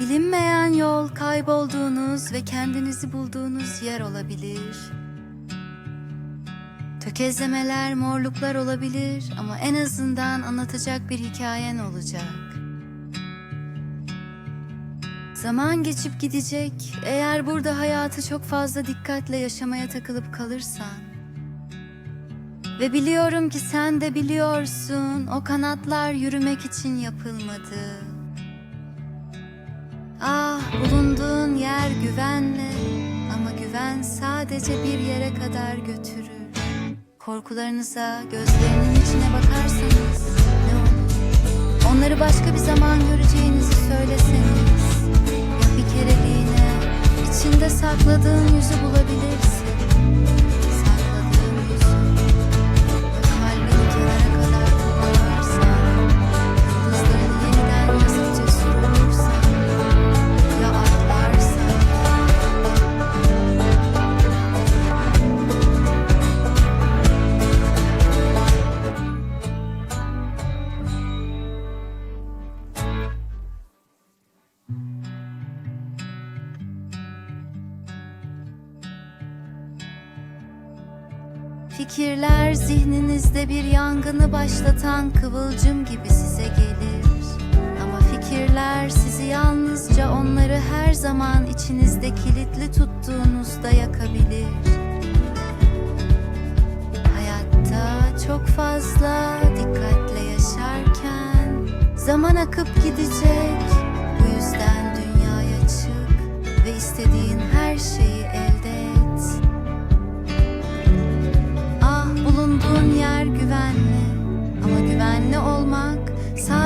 Bilinmeyen yol kaybolduğunuz ve kendinizi bulduğunuz yer olabilir. Tökezlemeler, morluklar olabilir ama en azından anlatacak bir hikayen olacak. Zaman geçip gidecek. Eğer burada hayatı çok fazla dikkatle yaşamaya takılıp kalırsan. Ve biliyorum ki sen de biliyorsun o kanatlar yürümek için yapılmadı. Ah bulunduğun yer güvenli ama güven sadece bir yere kadar götürür. Korkularınıza gözlerinin içine bakarsanız ne olur? Onları başka bir zaman göreceğinizi söyleseniz ya bir kereliğine içinde sakladığın yüzü bulabilirsin. Fikirler zihninizde bir yangını başlatan kıvılcım gibi size gelir. Ama fikirler sizi yalnızca onları her zaman içinizde kilitli tuttuğunuzda yakabilir. Hayatta çok fazla dikkatle yaşarken zaman akıp gidecek.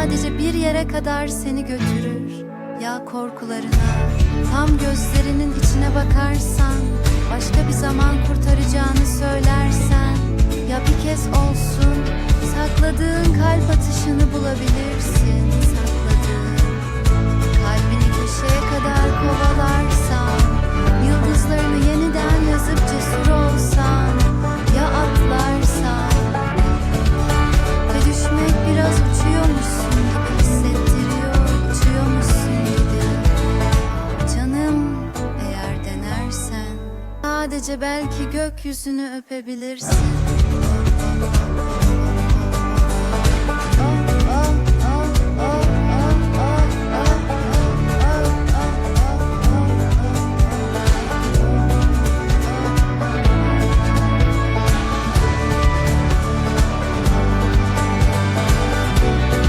Sadece bir yere kadar seni götürür. Ya korkularına tam gözlerinin içine bakarsan başka bir zaman kurtaracağını söylersen ya bir kez olsun sakladığın kalp atışını sadece belki gökyüzünü öpebilirsin